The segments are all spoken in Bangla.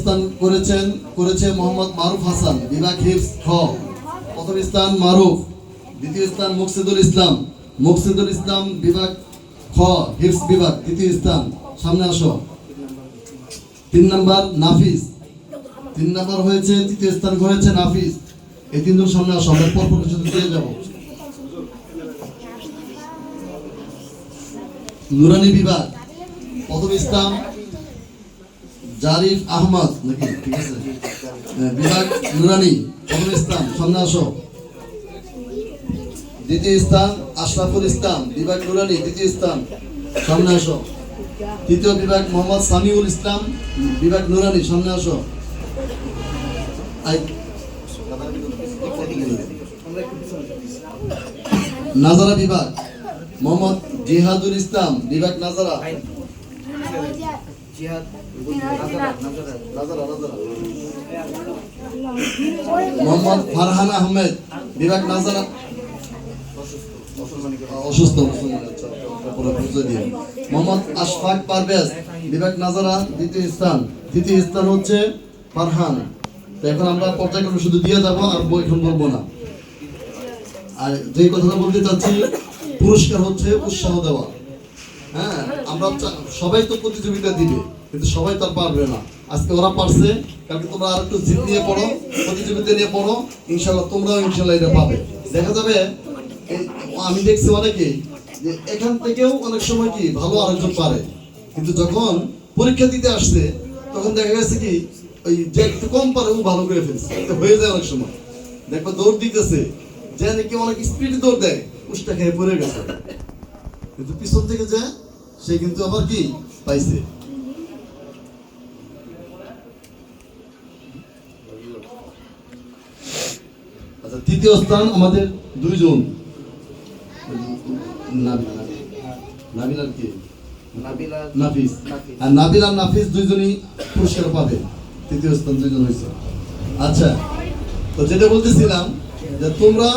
স্থান করেছেন, করেছে মোহাম্মদ মারুফ হাসান, বিভাগ হিফস খ। প্রথম স্থান মারুফ, দ্বিতীয় স্থান মুকসিদুল ইসলাম মুকসিদুল ইসলাম বিভাগ খ হিফস বিভাগ, দ্বিতীয় স্থান। সামনে আসো। তিন নাম্বার নাফিস, তিন নাম্বার হয়েছে, তৃতীয় স্থান হয়েছে নাফিস। এই তিনজন সামনে আসো, আমরা পর পর কিছু দিয়ে যাব। নুরানি বিভাগ, প্রথম স্থান জারিফ আহমদ নাকি? ঠিক আছে। হ্যাঁ, বিভাগ নুরানি স্থান সামনে আসো দ্বিতীয় স্থান আশরাফুল ইসলাম বিভাগ নুরানি দ্বিতীয় স্থান সামনে আসো তৃতীয় বিভাগ মোহাম্মদ সামিউল ইসলাম বিভাগ নুরানি সামনে আসো নাজারা বিভাগ মোহাম্মদ জিহাদুল ইসলাম বিভাগ নাজারা। মোহাম্মদ ফারহান আহমেদ বিভাগ নাজারা। অসুস্থ। মোহাম্মদ আশফাক পারভেজ নাজারা, দ্বিতীয় স্থান। তৃতীয় স্থান হচ্ছে ফারহান। এখন আমরা পর্যায়ক্রমে শুধু দিয়ে যাব আর বই এখন বলব না। আর যে কথাটা বলতে চাচ্ছি, পুরস্কার হচ্ছে উৎসাহ দেওয়া। হ্যাঁ আমরা সবাই তো প্রতিযোগিতা দিবে, কিন্তু সবাই তো পারবে না। আজকে ওরা পারছে তোমরা আর একটু জিত নিয়ে পড়ো, প্রতিযোগিতা নিয়ে পড়ো, ইনশাল্লাহ তোমরাও ইনশাল্লাহ এটা পাবে। দেখা যাবে আমি দেখছি অনেকেই যে এখান থেকেও অনেক সময় কি ভালো আরেকজন পারে, কিন্তু যখন পরীক্ষা দিতে আসছে, তখন দেখা গেছে কি, ওই যে একটু কম পারে, ও ভালো করে ফেলছে। হয়ে যায় অনেক সময়। দেখো, দৌড় দিতেছে যে নাকি অনেক স্পিড দৌড় দেয় উষ্টা খেয়ে পড়ে গেছে। কিন্তু পিছন থেকে যে সে কিন্তু আবার কি? পাইছে। আচ্ছা তৃতীয় স্থান আমাদের দুইজন। নাবিলার কি? নাফিস। আর নাবিল আর নাফিস দুইজনই পুরস্কার পাবে। তৃতীয় স্থান দুইজন হয়েছে। আচ্ছা তো যেটা বলতেছিলাম যে তোমরা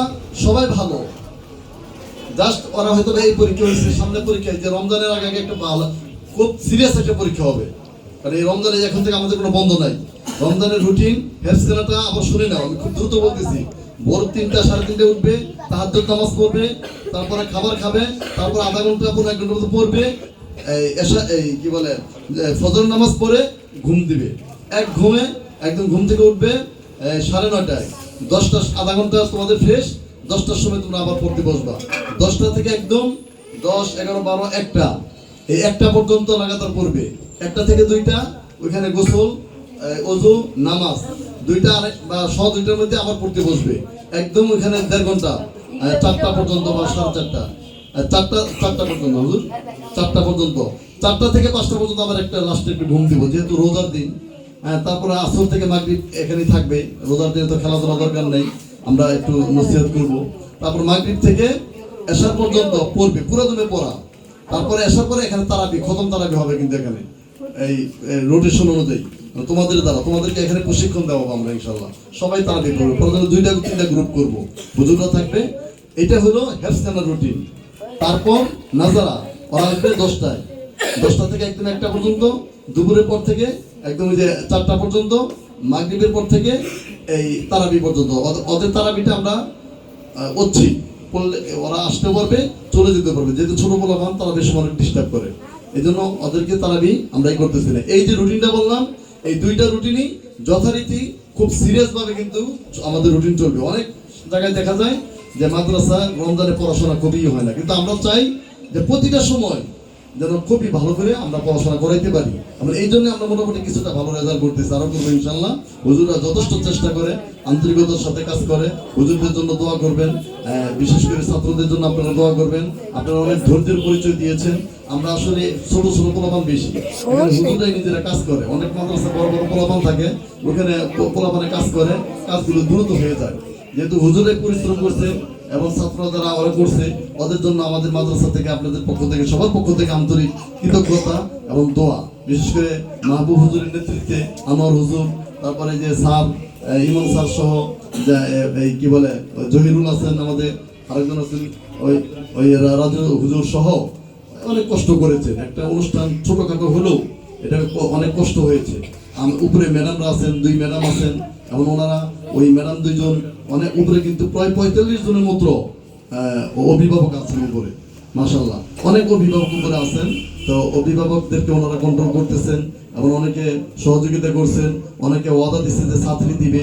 সবাই ভালো। জাস্ট ওরা হয়তো এই পরীক্ষা হয়েছে, সামনে পরীক্ষা যে রমজানের আগে আগে একটা ভালো, খুব সিরিয়াস একটা পরীক্ষা হবে। কারণ এই রমজানে এখন থেকে আমাদের কোনো বন্ধ নাই। রমজানের রুটিন হেলথ খেলাটা আবার শুনে নাও, আমি খুব দ্রুত বলতেছি। ভোর তিনটা, সাড়ে তিনটে উঠবে তাহার নামাজ পড়বে, তারপরে খাবার খাবে, তারপর আধা ঘণ্টা, পনেরো এক ঘণ্টা মতো পড়বে, এই এসা এই কি বলে ফজর নামাজ পড়ে ঘুম দিবে। এক ঘুমে, একদম ঘুম থেকে উঠবে সাড়ে নয়টায়। দশটা, আধা ঘণ্টা তোমাদের ফ্রেশ দশটার সময় তোমরা আবার পড়তে বসবা। দশটা থেকে একদম দশ, এগারো, বারো, একটা। এই একটা পর্যন্ত লাগাতার পড়বে। একটা থেকে দুইটা, ওইখানে গোসল অজু, নামাজ। দুইটা বা স দুইটার মধ্যে আবার পড়তে বসবে। একদম ওইখানে দেড় ঘণ্টা চারটা পর্যন্ত বা সাড়ে চারটা। চারটা চারটা পর্যন্ত, হুজুর। চারটা পর্যন্ত। চারটা থেকে পাঁচটা পর্যন্ত আবার একটা লাস্টে একটু ঘুম দিব, যেহেতু রোজার দিন। হ্যাঁ তারপরে আসর থেকে মাগরিব এখানেই থাকবে। রোজার দিনে তো খেলাধুলা দরকার নেই। আমরা একটু নসিহত করব। তারপর মাগরিব থেকে এসার পর্যন্ত পড়বে, পুরো দমে পড়া। তারপরে আসার পরে এখানে তারাবি, খতম তারাবি হবে কিন্তু এখানে। এই রোটেশন অনুযায়ী। তোমাদের দ্বারা, তোমাদেরকে এখানে প্রশিক্ষণ দেওয়া আমরা ইনশাল্লাহ সবাই তারাবি করব প্রথমে দুইটা তিনটা গ্রুপ করব। বুজুর্গরা থাকবে। এটা হলো হেফসানার রুটিন তারপর নাজারা, ওরা আসবে দশটায়। দশটা থেকে একদম একটা পর্যন্ত, দুপুরের পর থেকে একদম ওই যে চারটা পর্যন্ত মাগরিবের পর থেকে এই তারাবি পর্যন্ত। ওদের- তারাবিটা আমরা হচ্ছি পড়লে ওরা আসতে পারবে, চলে যেতে পারবে। যেহেতু ছোট বলা পান তারা বেশ অনেক ডিস্টার্ব করে। এই জন্য ওদেরকে তারাবি এই করতেছি না। এই যে রুটিনটা বললাম, এই দুইটা রুটিনই যথারীতি খুব সিরিয়াসভাবে কিন্তু আমাদের রুটিন চলবে। অনেক জায়গায় দেখা যায় যে মাদ্রাসা, রমজানে পড়াশোনা খুবই হয় না। কিন্তু আমরা চাই যে প্রতিটা সময় যেন খুবই ভালো করে আমরা পড়াশোনা করাইতে পারি। আমরা এই জন্য আমরা মোটামুটি কিছুটা ভালো রেজাল্ট করতেছি আরও করব ইনশাল্লাহ হুজুররা যথেষ্ট চেষ্টা করে আন্তরিকতার সাথে কাজ করে। হুজুরদের জন্য দোয়া করবেন বিশেষ করে ছাত্রদের জন্য আপনারা দোয়া করবেন। আপনারা অনেক ধৈর্যের পরিচয় দিয়েছেন। আমরা আসলে ছোট ছোট পোলাপান বেশি। এখানে হুজুররাই নিজেরা কাজ করে। অনেক মাদ্রাসা বড় বড় পোলাপান থাকে ওখানে পোলাপানে কাজ করে কাজগুলো দ্রুত হয়ে যায়। যেহেতু হুজুরাই পরিশ্রম করছে এবং ছাত্ররা যারা ওরা করছে, ওদের জন্য আমাদের মাদ্রাসা থেকে আপনাদের পক্ষ থেকে, সবার পক্ষ থেকে আন্তরিক কৃতজ্ঞতা এবং দোয়া। বিশেষ করে মাহবুব হুজুরের নেতৃত্বে আমার হুজুর, তারপরে যে স্যার ইমন স্যার সহ এই কি বলে, জহিরুল হাসান আমাদের আরেকজন আছেন, ওই ওই রাজু হুজুর সহ, অনেক কষ্ট করেছেন। একটা অনুষ্ঠান ছোটখাটো হলেও এটা অনেক কষ্ট হয়েছে। উপরে ম্যাডামরা আছেন, দুই ম্যাডাম আছেন, এবং ওনারা ওই ম্যাডাম দুইজন, অনেক উপরে কিন্তু প্রায় পঁয়তাল্লিশ জনের মতো অভিভাবক আছেন উপরে মাসাল্লাহ অনেক অভিভাবক উপরে আছেন, তো অভিভাবকদেরকে ওনারা কন্ট্রোল করতেছেন এবং অনেকে সহযোগিতা করছেন, অনেকে ওয়াদা দিচ্ছে যে ছাত্রী দিবে।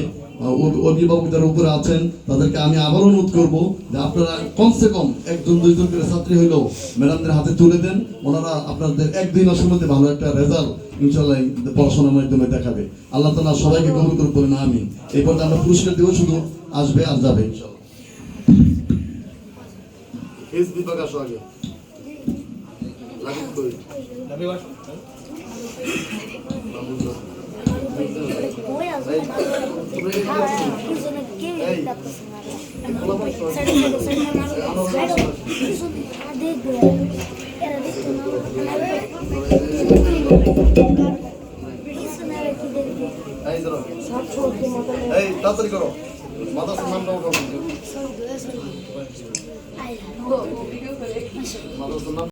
অভিভাবক যারা উপরে আছেন তাদেরকে আমি আবার অনুরোধ করব যে আপনারা কমসে কম একজন দুইজন করে ছাত্রী হইলেও ম্যাডামদের হাতে তুলে দেন। ওনারা আপনাদের একদিন মধ্যে ভালো একটা রেজাল্ট ইনশাল্লাহ পড়াশোনার মাধ্যমে দেখাবে। আল্লাহ তালা সবাইকে করুক বলে না আমি এই পর্যন্ত আমরা পুরস্কার দেবো শুধু আসবে আর যাবে ইনশাল্লাহ আগে। এই তাড়াতাড়ি করো। মাদ্রাসার নামটাও করো মাদ্রাসার নাম?